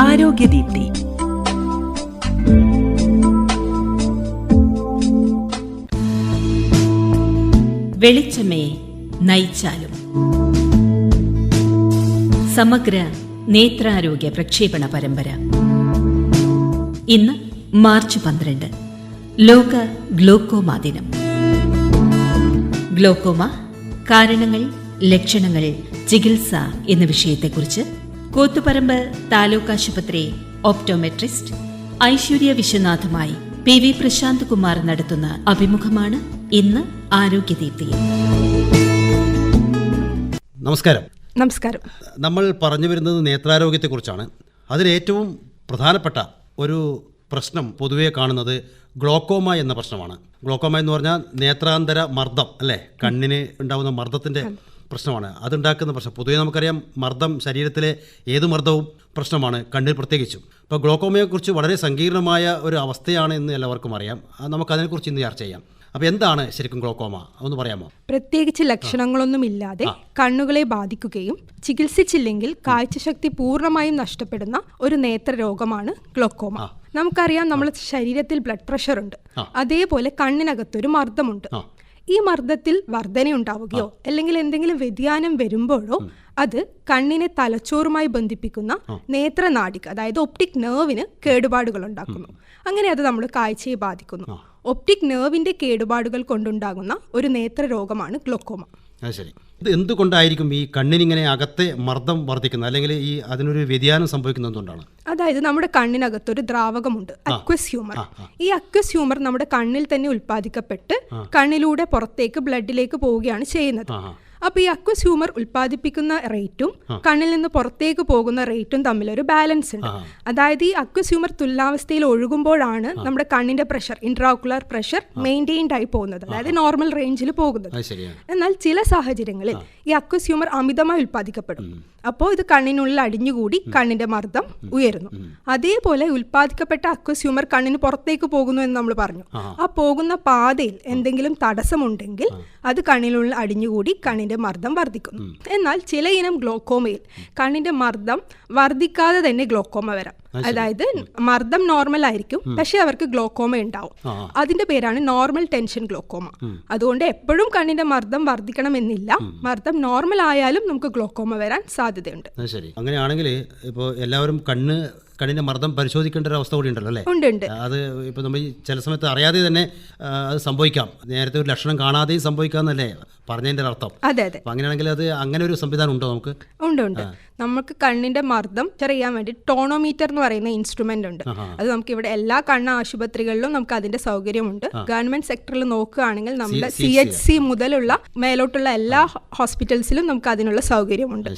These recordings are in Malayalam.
ആരോഗ്യദീപ്തി. വെളിച്ചമേ നയിച്ചാലും. സമഗ്ര നേത്രാരോഗ്യ പ്രക്ഷേപണ പരമ്പര. ഇന്ന് മാർച്ച് പന്ത്രണ്ട്. ലോക ഗ്ലോക്കോമ ദിനം. ഗ്ലോക്കോമ കാരണങ്ങൾ ലക്ഷണങ്ങൾ ചികിത്സ എന്ന വിഷയത്തെക്കുറിച്ച് കോത്തുപറമ്പ് താലൂക്ക് ആശുപത്രി ഓപ്റ്റോമെട്രിസ്റ്റ് ഐശ്വര്യ വിശ്വനാഥുമായി പി വി പ്രശാന്ത് കുമാർ നടത്തുന്ന അഭിമുഖമാണ് ഇന്ന് ആരോഗ്യദീപ്തിയിൽ. നമസ്കാരം. നമസ്കാരം. നമ്മൾ പറഞ്ഞു വരുന്നത് നേത്രാരോഗ്യത്തെക്കുറിച്ചാണ്. അതിലേറ്റവും പ്രധാനപ്പെട്ട ഒരു പ്രശ്നം പൊതുവേ കാണുന്നത് ഗ്ലോക്കോമ എന്ന പ്രശ്നമാണ്. ഗ്ലോക്കോമ എന്ന് പറഞ്ഞാൽ നേത്രാന്തര മർദ്ദം അല്ലേ? കണ്ണിന് ഉണ്ടാകുന്ന മർദ്ദത്തിന്റെ പ്രശ്നമാണ്. അതുണ്ടാക്കുന്ന പ്രശ്നം. പൊതുവേ നമുക്കറിയാം മർദ്ദം ശരീരത്തിലെ ഏത് മർദ്ദവും പ്രശ്നമാണ് കണ്ണിൽ പ്രത്യേകിച്ചും. ഇപ്പോൾ ഗ്ലോക്കോമയെക്കുറിച്ച് വളരെ സങ്കീർണമായ ഒരു അവസ്ഥയാണ് എന്ന് എല്ലാവർക്കും അറിയാം. നമുക്കതിനെക്കുറിച്ച് ഇന്ന് ചർച്ച ചെയ്യാം. അപ്പോൾ എന്താണ് ശരിക്കും ഗ്ലോക്കോമ ഒന്ന് പറയാമോ? പ്രത്യേകിച്ച് ലക്ഷണങ്ങളൊന്നും ഇല്ലാതെ കണ്ണുകളെ ബാധിക്കുകയും ചികിത്സിച്ചില്ലെങ്കിൽ കാഴ്ചശക്തി പൂർണമായും നഷ്ടപ്പെടുന്ന ഒരു നേത്ര രോഗമാണ് ഗ്ലോക്കോമ നമുക്കറിയാം നമ്മുടെ ശരീരത്തിൽ ബ്ലഡ് പ്രഷർ ഉണ്ട്. അതേപോലെ കണ്ണിനകത്തൊരു മർദ്ദമുണ്ട്. ഈ മർദ്ദത്തിൽ വർധനയുണ്ടാവുകയോ അല്ലെങ്കിൽ എന്തെങ്കിലും വ്യതിയാനം വരുമ്പോഴോ അത് കണ്ണിനെ തലച്ചോറുമായി ബന്ധിപ്പിക്കുന്ന നേത്രനാടിക്ക് അതായത് ഒപ്റ്റിക് നെർവിന് കേടുപാടുകൾ ഉണ്ടാക്കുന്നു. അങ്ങനെ അത് നമ്മൾ കാഴ്ചയെ ബാധിക്കുന്നു. ഒപ്റ്റിക് നെർവിന്റെ കേടുപാടുകൾ കൊണ്ടുണ്ടാകുന്ന ഒരു നേത്ര രോഗമാണ് ഗ്ലോക്കോമ. അത് ശരി. ഇത് എന്തുകൊണ്ടായിരിക്കും ഈ കണ്ണിനിങ്ങനെ അകത്തെ മർദ്ദം വർദ്ധിക്കുന്നത്? അല്ലെങ്കിൽ ഈ അതിനൊരു വ്യതിയാനം സംഭവിക്കുന്നത് എന്തുകൊണ്ടാണ്? അതായത് നമ്മുടെ കണ്ണിനകത്ത് ഒരു ദ്രാവകമുണ്ട് അക്വസ് ഹ്യൂമർ ഈ അക്വസ് ഹ്യൂമർ നമ്മുടെ കണ്ണിൽ തന്നെ ഉൽപ്പാദിക്കപ്പെട്ട് കണ്ണിലൂടെ പുറത്തേക്ക് ബ്ലഡിലേക്ക് പോവുകയാണ് ചെയ്യുന്നത്. അപ്പൊ ഈ അക്വസ് ഹ്യൂമർ ഉൽപ്പാദിപ്പിക്കുന്ന റേറ്റും കണ്ണിൽ നിന്ന് പുറത്തേക്ക് പോകുന്ന റേറ്റും തമ്മിൽ ഒരു ബാലൻസ് ഉണ്ട്. അതായത് ഈ അക്വസ് ഹ്യൂമർ തുല്യാവസ്ഥയിൽ ഒഴുകുമ്പോഴാണ് നമ്മുടെ കണ്ണിന്റെ പ്രഷർ ഇൻട്രാക്കുലർ പ്രഷർ മെയിന്റെയിൻഡ് ആയി പോകുന്നത്. അതായത് നോർമൽ റേഞ്ചിൽ പോകുന്നത്. എന്നാൽ ചില സാഹചര്യങ്ങളിൽ ഈ അക്വസ് ഹ്യൂമർ അമിതമായി ഉൽപ്പാദിക്കപ്പെടും. അപ്പോൾ ഇത് കണ്ണിനുള്ളിൽ അടിഞ്ഞുകൂടി കണ്ണിന്റെ മർദ്ദം ഉയരുന്നു. അതേപോലെ ഉൽപ്പാദിക്കപ്പെട്ട അക്വസ്യൂമർ കണ്ണിന് പുറത്തേക്ക് പോകുന്നു എന്ന് നമ്മൾ പറഞ്ഞു. ആ. പോകുന്ന പാതയിൽ എന്തെങ്കിലും തടസ്സമുണ്ടെങ്കിൽ അത് കണ്ണിനുള്ളിൽ അടിഞ്ഞുകൂടി കണ്ണിന്റെ മർദ്ദം വർദ്ധിക്കുന്നു. എന്നാൽ ചില ഇനം ഗ്ലോക്കോമയിൽ കണ്ണിന്റെ മർദ്ദം വർദ്ധിക്കാതെ തന്നെ ഗ്ലോക്കോമ വരാം. അതായത് മർദ്ദം നോർമൽ ആയിരിക്കും പക്ഷെ അവർക്ക് ഗ്ലോക്കോമ ഉണ്ടാവും. അതിന്റെ പേരാണ് നോർമൽ ടെൻഷൻ ഗ്ലോക്കോമ അതുകൊണ്ട് എപ്പോഴും കണ്ണിന്റെ മർദ്ദം വർദ്ധിക്കണമെന്നില്ല. മർദ്ദം നോർമൽ ആയാലും നമുക്ക് ഗ്ലോക്കോമ വരാൻ സാധ്യതയുണ്ട്. ശരി. അങ്ങനെയാണെങ്കിൽ ഇപ്പോൾ എല്ലാവരും കണ്ണ് കണ്ണിന്റെ മർദ്ദം പരിശോധിക്കേണ്ട ഒരു അവസ്ഥ കൂടി ഉണ്ടല്ലോ അല്ലേ? ഉണ്ട് ഉണ്ട്. അത് ഇപ്പോൾ നമ്മൾ ചില സമയത്ത് അറിയാതെ തന്നെ അത് സംഭവിക്കാം. നേരത്തെ ഒരു ലക്ഷണം കാണാതെയും സംഭവിക്കാമെന്നല്ലേ പറഞ്ഞതിന്റെ അർത്ഥം അതെ. അതെ അങ്ങനെയാണെങ്കിൽ അത് അങ്ങനെ ഒരു സംവിധാനം ഉണ്ടോ നമുക്ക് ഉണ്ട്. ഉണ്ട് നമുക്ക് കണ്ണിന്റെ മർദ്ദം ചെറിയാൻ വേണ്ടി ടോണോമീറ്റർ എന്ന് പറയുന്ന ഇൻസ്ട്രുമെന്റ് ഉണ്ട് അത് നമുക്ക് ഇവിടെ എല്ലാ കണ്ണ് ആശുപത്രികളിലും നമുക്ക് അതിന്റെ സൗകര്യമുണ്ട്. ഗവൺമെന്റ് സെക്ടറിൽ നോക്കുകയാണെങ്കിൽ നമ്മുടെ സി എച്ച് സി മുതലുള്ള മേലോട്ടുള്ള എല്ലാ ഹോസ്പിറ്റൽസിലും നമുക്ക് അതിനുള്ള സൗകര്യമുണ്ട്.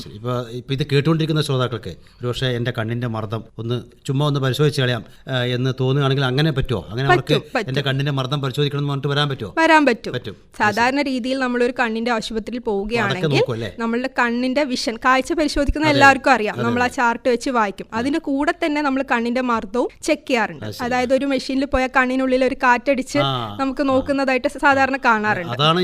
ഇപ്പൊ ഇത് കേട്ടുകൊണ്ടിരിക്കുന്ന ശ്രോതാക്കൾക്ക് ഒരുപക്ഷെ എന്റെ കണ്ണിന്റെ മർദ്ദം ഒന്ന് ചുമ്മാ ഒന്ന് പരിശോധിച്ച് കളയാം എന്ന് തോന്നുകയാണെങ്കിൽ അങ്ങനെ പറ്റുമോ അങ്ങനെ അവർക്ക് എന്റെ കണ്ണിന്റെ മർദ്ദം പരിശോധിക്കണം എന്ന് പറഞ്ഞിട്ട് വരാൻ പറ്റുമോ വരാൻ പറ്റും. സാധാരണ രീതിയിൽ നമ്മളൊരു കണ്ണിന്റെ ആശുപത്രിയിൽ പോവുകയാണെങ്കിൽ നമ്മളുടെ കണ്ണിന്റെ വിഷൻ കാഴ്ച പരിശോധിക്കുന്ന എല്ലാവർക്കും അറിയാം. നമ്മൾ ആ ചാർട്ട് വെച്ച് വായിക്കും. അതിന്റെ കൂടെ തന്നെ നമ്മൾ കണ്ണിന്റെ മർദ്ദവും ചെക്ക് ചെയ്യാറുണ്ട്. അതായത് ഒരു മെഷീനിൽ പോയ കണ്ണിനുള്ളിൽ ഒരു കാറ്റടിച്ച് നമുക്ക് നോക്കുന്നതായിട്ട് സാധാരണ കാണാറുണ്ട്. അതാണ്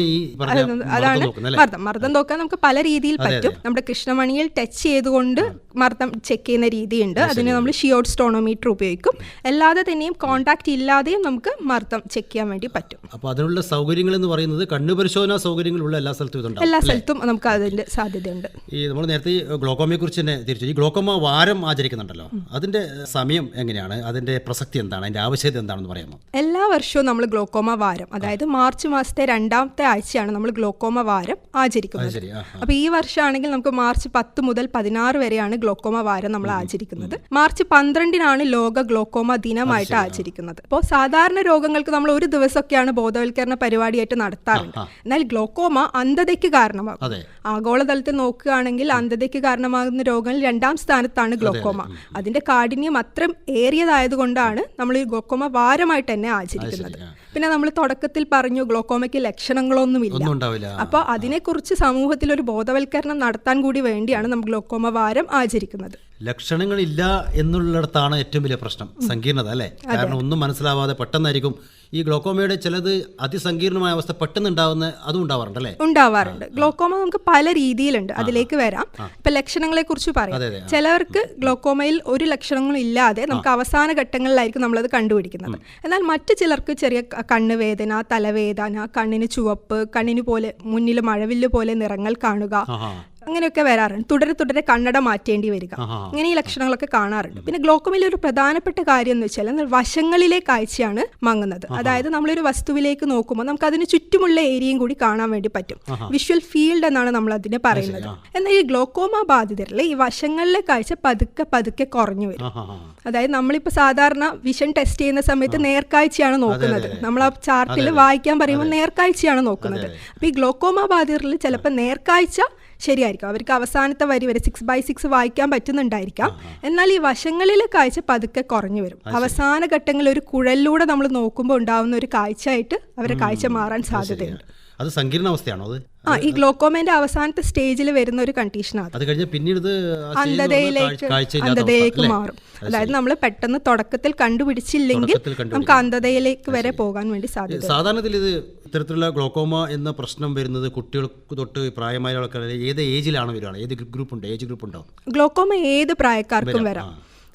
മർദ്ദം മർദ്ദം. നോക്കാൻ നമുക്ക് പല രീതിയിൽ പറ്റും. നമ്മുടെ കൃഷ്ണമണിയിൽ ടച്ച് ചെയ്തുകൊണ്ട് മർദ്ദം ചെക്ക് ചെയ്യുന്ന രീതിയുണ്ട്. അതിന് നമ്മൾ ഷിയോട്ട് സ്റ്റോണോമീറ്റർ ഉപയോഗിക്കും. അല്ലാതെ തന്നെയും കോണ്ടാക്ട് ഇല്ലാതെയും നമുക്ക് മർദ്ദം ചെക്ക് ചെയ്യാൻ വേണ്ടി പറ്റും. അപ്പോൾ അതിനുള്ള സൗകര്യങ്ങൾ എന്ന് പറയുന്നത് കണ്ണ് പരിശോധനാ സൗകര്യങ്ങളുള്ള എല്ലാ സ്ഥലത്തും ഇതുണ്ട് എല്ലാ സ്ഥലത്തും നമുക്ക് അതിന്റെ സാധ്യതയുണ്ട്. ഈ നമ്മൾ നേരത്തെ ഈ ഗ്ലോക്കോമയെ കുറിച്ച് തന്നെ തിരിച്ചു. ഈ ഗ്ലോക്കോമ വാരം ആചരിക്കുന്നുണ്ടല്ലോ. അതിന്റെ സമയം എങ്ങനെയാണ്? അതിന്റെ പ്രസക്തി എന്താണ്? അതിന്റെ ആവശ്യകത എന്താണെന്ന് പറയാമോ? എല്ലാ വർഷവും നമ്മൾ ഗ്ലോക്കോമ വാരം അതായത് മാർച്ച് മാസത്തെ രണ്ടാമത്തെ ആഴ്ചയാണ് നമ്മൾ ഗ്ലോക്കോമ വാരം ആചരിക്കുന്നത്. അപ്പോൾ അപ്പൊ ഈ വർഷമാണെങ്കിൽ നമുക്ക് മാർച്ച് പത്ത് മുതൽ പതിനാറ് വരെയാണ് ഗ്ലോക്കോമ വാരം നമ്മൾ ആചരിക്കുന്നത്. മാർച്ച് പന്ത്രണ്ടിനാണ് ലോക ഗ്ലോക്കോമ ദിനമായിട്ട് ആചരിക്കുന്നത്. അപ്പോൾ സാധാരണ രോഗങ്ങൾക്ക് നമ്മൾ ഒരു ദിവസമൊക്കെയാണ് ബോധവൽക്കരണ പരിപാടിയായിട്ട് നടത്താറുണ്ട്. എന്നാൽ ഗ്ലോക്കോമ അന്ധതയ്ക്ക് കാരണമാകും. ആഗോളതലത്തിൽ നോക്കുകയാണെങ്കിൽ അന്ധതയ്ക്ക് കാരണമാകുന്ന രോഗങ്ങളിൽ രണ്ടാം സ്ഥാനത്താണ് ഗ്ലോക്കോമ അതിന്റെ കാഠിന്യം അത്രയും ഏറിയതായതുകൊണ്ടാണ് നമ്മൾ ഈ ഗ്ലോക്കോമ വാരമായിട്ട് തന്നെ ആചരിക്കുന്നത്. പിന്നെ നമ്മൾ തുടക്കത്തിൽ പറഞ്ഞു ഗ്ലോക്കോമയ്ക്ക് ലക്ഷണങ്ങളൊന്നുമില്ല. അപ്പോൾ അതിനെക്കുറിച്ച് സമൂഹത്തിൽ ഒരു ബോധവൽക്കരണം നടത്താൻ കൂടി വേണ്ടിയാണ് നമ്മൾ ഗ്ലോക്കോമ വാരം ആചരിക്കുന്നത്. ലക്ഷണങ്ങളില്ല എന്നുള്ളിടത്താണ് ഏറ്റവും വലിയ പ്രശ്നം. സങ്കീർണത അല്ലേ? കാരണം ഒന്നും മനസ്സിലാവാതെ പെട്ടെന്നായിരിക്കും ഈ ഗ്ലോക്കോമയുടെ ചിലത് അതിസങ്കീർണമായ അവസ്ഥ പെട്ടെന്ന് ഉണ്ടാവുന്ന അതും ഉണ്ടാവാറുണ്ട് അല്ലേ? ഉണ്ടാവാറുണ്ട്. ഗ്ലോക്കോമ നമുക്ക് പല രീതിയിലുണ്ട്. അതിലേക്ക് വരാം. ഇപ്പൊ ലക്ഷണങ്ങളെ കുറിച്ച് പറയാം. ചിലവർക്ക് ഗ്ലോക്കോമയിൽ ഒരു ലക്ഷണങ്ങളും ഇല്ലാതെ നമുക്ക് അവസാന ഘട്ടങ്ങളിലായിരിക്കും നമ്മളത് കണ്ടുപിടിക്കുന്നത്. എന്നാൽ മറ്റു ചിലർക്ക് ചെറിയ കണ്ണുവേദന കണ്ണ് വേദന തലവേദന കണ്ണിന് ചുവപ്പ് കണ്ണിന് പോലെ മുന്നിൽ മഴവില്ല് പോലെ നിറങ്ങൾ കാണുക അങ്ങനെയൊക്കെ വരാറുണ്ട്. തുടരെ തുടരെ കണ്ണട മാറ്റേണ്ടി വരിക. അങ്ങനെ ഈ ലക്ഷണങ്ങളൊക്കെ കാണാറുണ്ട്. പിന്നെ ഗ്ലോക്കോമിൽ ഒരു പ്രധാനപ്പെട്ട കാര്യം എന്ന് വെച്ചാൽ വശങ്ങളിലെ കാഴ്ചയാണ് മങ്ങുന്നത്. അതായത് നമ്മളൊരു വസ്തുവിലേക്ക് നോക്കുമ്പോൾ നമുക്ക് അതിന് ചുറ്റുമുള്ള ഏരിയയും കൂടി കാണാൻ വേണ്ടി പറ്റും. വിഷ്വൽ ഫീൽഡ് എന്നാണ് നമ്മൾ അതിനെ പറയുന്നത്. എന്നാൽ ഈ ഗ്ലോക്കോമ ബാധിതരിൽ ഈ വശങ്ങളിലെ കാഴ്ച പതുക്കെ പതുക്കെ കുറഞ്ഞു വരും. അതായത് നമ്മളിപ്പോൾ സാധാരണ വിഷൻ ടെസ്റ്റ് ചെയ്യുന്ന സമയത്ത് നേർക്കാഴ്ചയാണ് നോക്കുന്നത്. നമ്മൾ ആ ചാർട്ടിൽ വായിക്കാൻ പറയുമ്പോൾ നേർക്കാഴ്ചയാണ് നോക്കുന്നത്. അപ്പോൾ ഈ ഗ്ലോക്കോമ ബാധിതരിൽ ചിലപ്പോൾ നേർക്കാഴ്ച ശരിയായിരിക്കും. അവർക്ക് അവസാനത്തെ വരി വരെ സിക്സ് ബൈ സിക്സ് വായിക്കാൻ പറ്റുന്നുണ്ടായിരിക്കാം. എന്നാൽ ഈ വശങ്ങളിലെ കാഴ്ച പതുക്കെ കുറഞ്ഞു വരും. അവസാന ഘട്ടങ്ങളിൽ ഒരു കുഴലിലൂടെ നമ്മൾ നോക്കുമ്പോൾ ഉണ്ടാവുന്ന ഒരു കാഴ്ചയായിട്ട് അവരുടെ കാഴ്ച മാറാൻ സാധ്യതയുണ്ട്. അത് സങ്കീർണ അവസ്ഥയാണോ അത്? ആ ഈ ഗ്ലോക്കോമേന്റെ അവസാനത്തെ സ്റ്റേജിൽ വരുന്ന ഒരു കണ്ടീഷനാണ് അത് കഴിഞ്ഞ് പിന്നീട് ഇത് അന്ധതയിലേക്ക് മാറും. അതായത് നമ്മൾ പെട്ടെന്ന് തുടക്കത്തിൽ കണ്ടുപിടിച്ചില്ലെങ്കിൽ തുടക്കത്തിൽ. നമുക്ക് അന്ധതയിലേക്ക് വരെ പോകാൻ വേണ്ടി സാധിക്കും സാധാരണത്തിൽ ഇത് ഇത്തരത്തിലുള്ള ഗ്ലോക്കോമ എന്ന പ്രശ്നം വരുന്നത് കുട്ടികൾക്ക് തൊട്ട് പ്രായമായ ആൾക്കാർ ഏത് ഏജിലാണ് വരികയാണ് ഏത് ഗ്രൂപ്പ് ഉണ്ട് ഏജ് ഗ്രൂപ്പ് ഉണ്ടോ ഗ്ലോക്കോമ ഏത് പ്രായക്കാർക്കും വരാം.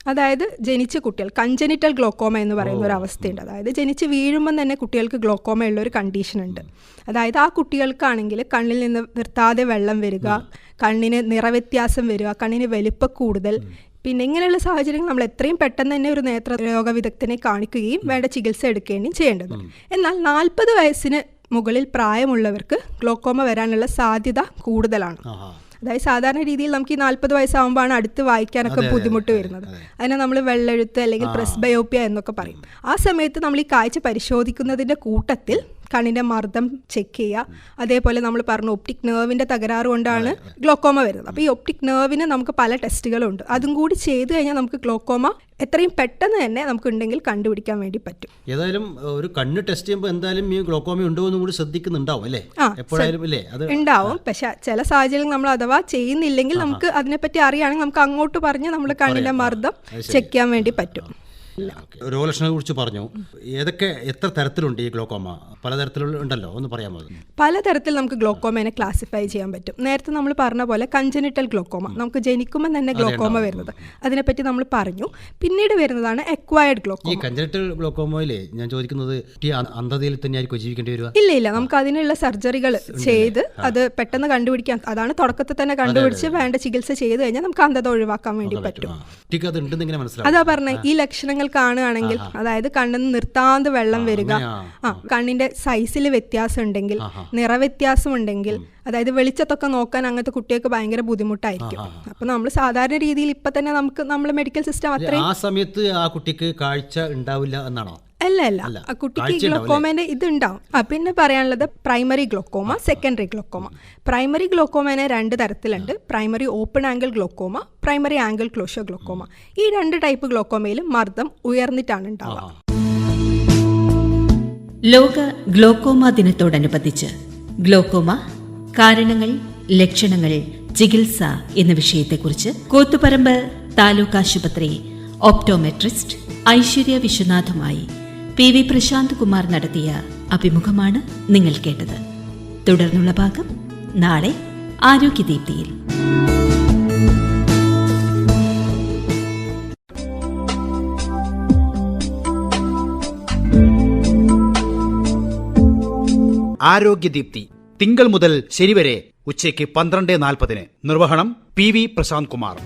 അതായത് ജനിച്ച കുട്ടികൾ കഞ്ചനിറ്റൽ ഗ്ലോക്കോമ എന്ന് പറയുന്ന ഒരു അവസ്ഥയുണ്ട് അതായത് ജനിച്ച് വീഴുമ്പം തന്നെ കുട്ടികൾക്ക് ഗ്ലോക്കോമ ഉള്ള ഒരു കണ്ടീഷൻ ഉണ്ട്. അതായത് ആ കുട്ടികൾക്കാണെങ്കിൽ കണ്ണിൽ നിന്ന് നിർത്താതെ വെള്ളം വരിക കണ്ണിന് നിറവ്യത്യാസം വരിക കണ്ണിന് വലിപ്പ കൂടുതൽ. പിന്നെ ഇങ്ങനെയുള്ള സാഹചര്യങ്ങൾ നമ്മൾ എത്രയും പെട്ടെന്ന് തന്നെ ഒരു നേത്ര രോഗ വിദഗ്ധനെ കാണിക്കുകയും വേണ്ട ചികിത്സ എടുക്കുകയും ചെയ്യേണ്ടത് എന്നാൽ നാൽപ്പത് വയസ്സിന് മുകളിൽ പ്രായമുള്ളവർക്ക് ഗ്ലോക്കോമ വരാനുള്ള സാധ്യത കൂടുതലാണ്. അതായത് സാധാരണ രീതിയിൽ നമുക്ക് ഈ നാൽപ്പത് വയസ്സാകുമ്പോഴാണ് അടുത്ത് വായിക്കാനൊക്കെ ബുദ്ധിമുട്ട് വരുന്നത്. അതിനെ നമ്മൾ വെള്ളെഴുത്ത് അല്ലെങ്കിൽ പ്രസ് ബയോപ്യ എന്നൊക്കെ പറയും. ആ സമയത്ത് നമ്മൾ ഈ കാഴ്ച പരിശോധിക്കുന്നതിന്റെ കൂട്ടത്തിൽ കണ്ണിന്റെ മർദ്ദം ചെക്ക് ചെയ്യുക. അതേപോലെ നമ്മൾ പറഞ്ഞു ഒപ്റ്റിക് നെർവിന്റെ തകരാറ് കൊണ്ടാണ് ഗ്ലോക്കോമ വരുന്നത്. അപ്പോൾ ഈ ഒപ്റ്റിക് നെർവിന് നമുക്ക് പല ടെസ്റ്റുകളുണ്ട് അതും കൂടി ചെയ്തു കഴിഞ്ഞാൽ നമുക്ക് ഗ്ലോക്കോമ എത്രയും പെട്ടെന്ന് തന്നെ നമുക്ക് ഉണ്ടെങ്കിൽ കണ്ടുപിടിക്കാൻ വേണ്ടി പറ്റും. ഏതായാലും ഒരു കണ്ണ് ടെസ്റ്റ് ചെയ്യുമ്പോൾ എന്തായാലും ഈ ഗ്ലോക്കോമ ഉണ്ടോ എന്നും കൂടി ശ്രദ്ധിക്കുന്നുണ്ടാവും അല്ലേ? എപ്പോഴായാലും അല്ലേ അത് ഉണ്ടാവും. പക്ഷെ ചില സാഹചര്യങ്ങൾ നമ്മൾ അഥവാ ചെയ്യുന്നില്ലെങ്കിൽ നമുക്ക് അതിനെപ്പറ്റി അറിയുകയാണെങ്കിൽ നമുക്ക് അങ്ങോട്ട് പറഞ്ഞ് നമ്മൾ കണ്ണിന്റെ മർദ്ദം ചെക്ക് ചെയ്യാൻ വേണ്ടി പറ്റും. രോഗലക്ഷണങ്ങളെ കുറിച്ച് പറഞ്ഞു. ഏതൊക്കെ എത്ര തരത്തിലുണ്ട് ഈ ഗ്ലോക്കോമ? പലതരത്തിലുള്ള ഉണ്ടല്ലോ ഒന്ന് പറയാമോ? പലതരത്തിൽ നമുക്ക് ഗ്ലോക്കോമേനെ ക്ലാസിഫൈ ചെയ്യാൻ പറ്റും. നേരത്തെ നമ്മൾ പറഞ്ഞ പോലെ കഞ്ചനിറ്റൽ ഗ്ലോക്കോമ. നമുക്ക് ജനിക്കുമ്പോൾ തന്നെ ഗ്ലോക്കോമ വരുന്നത്. അതിനെപ്പറ്റി നമ്മൾ പറഞ്ഞു. പിന്നീട് വരുന്നതാണ് എക്വയർഡ് ഈ ഗ്ലോക്കോമ ഗ്ലോക്കോമയിലേ ഞാൻ ചോദിക്കുന്നത് അന്ധതയിൽ തന്നെയായിരിക്കും ജീവിക്കേണ്ടി വരിക? ഇല്ല ഇല്ല. നമുക്ക് അതിനുള്ള സർജറികൾ ചെയ്ത് അത് പെട്ടെന്ന് കണ്ടുപിടിക്കാൻ അതാണ് തുടക്കത്തിൽ തന്നെ കണ്ടുപിടിച്ച് വേണ്ട ചികിത്സ ചെയ്ത് കഴിഞ്ഞാൽ നമുക്ക് അന്ധത ഒഴിവാക്കാൻ വേണ്ടി പറ്റും. അതാ പറഞ്ഞ ഈ ലക്ഷണങ്ങൾ കാണുകയാണെങ്കിൽ അതായത് കണ്ണിന് നിർത്താതെ വെള്ളം വരിക. ആ കണ്ണിന്റെ സൈസിൽ വ്യത്യാസം ഉണ്ടെങ്കിൽ നിറവ്യത്യാസം ഉണ്ടെങ്കിൽ അതായത് വെളിച്ചത്തൊക്കെ നോക്കാൻ അങ്ങനത്തെ കുട്ടികൾക്ക് ഭയങ്കര ബുദ്ധിമുട്ടായിരിക്കും. അപ്പൊ നമ്മൾ സാധാരണ രീതിയിൽ ഇപ്പൊ തന്നെ നമുക്ക് നമ്മൾ മെഡിക്കൽ സിസ്റ്റം അത്രയും ആ സമയത്ത് ആ കുട്ടിക്ക് കാഴ്ച ഉണ്ടാവില്ല എന്നാണോ? അല്ല അല്ല. കുട്ടിക്ക് ഗ്ലോക്കോമേന്റെ ഇതുണ്ടാവും. ആ പിന്നെ പറയാനുള്ളത് primary glaucoma secondary glaucoma primary ഗ്ലോക്കോമേനെ രണ്ട് തരത്തിലുണ്ട്. Primary open angle glaucoma primary angle closure glaucoma ഈ രണ്ട് ടൈപ്പ് ഗ്ലോക്കോമയിലും മർദ്ദം ഉയർന്നിട്ടാണ് ഉണ്ടാവുക. ലോക ഗ്ലോക്കോമ ദിനത്തോടനുബന്ധിച്ച് ഗ്ലോക്കോമ കാരണങ്ങൾ ലക്ഷണങ്ങൾ ചികിത്സ എന്ന വിഷയത്തെക്കുറിച്ച് കൂത്തുപറമ്പ് താലൂക്ക് ആശുപത്രി ഓപ്റ്റോമെട്രിസ്റ്റ് ഐശ്വര്യ വിശ്വനാഥുമായി പി വി പ്രശാന്ത് കുമാർ നടത്തിയ അഭിമുഖമാണ് നിങ്ങൾ കേട്ടത്. തുടർന്നുള്ള ഭാഗം നാളെ ആരോഗ്യദീപ്തിയിൽ. ആരോഗ്യദീപ്തി തിങ്കൾ മുതൽ ശനി വരെ ഉച്ചയ്ക്ക് പന്ത്രണ്ട് നാൽപ്പതിന് നിർവഹണം പി വി പ്രശാന്ത് കുമാർ.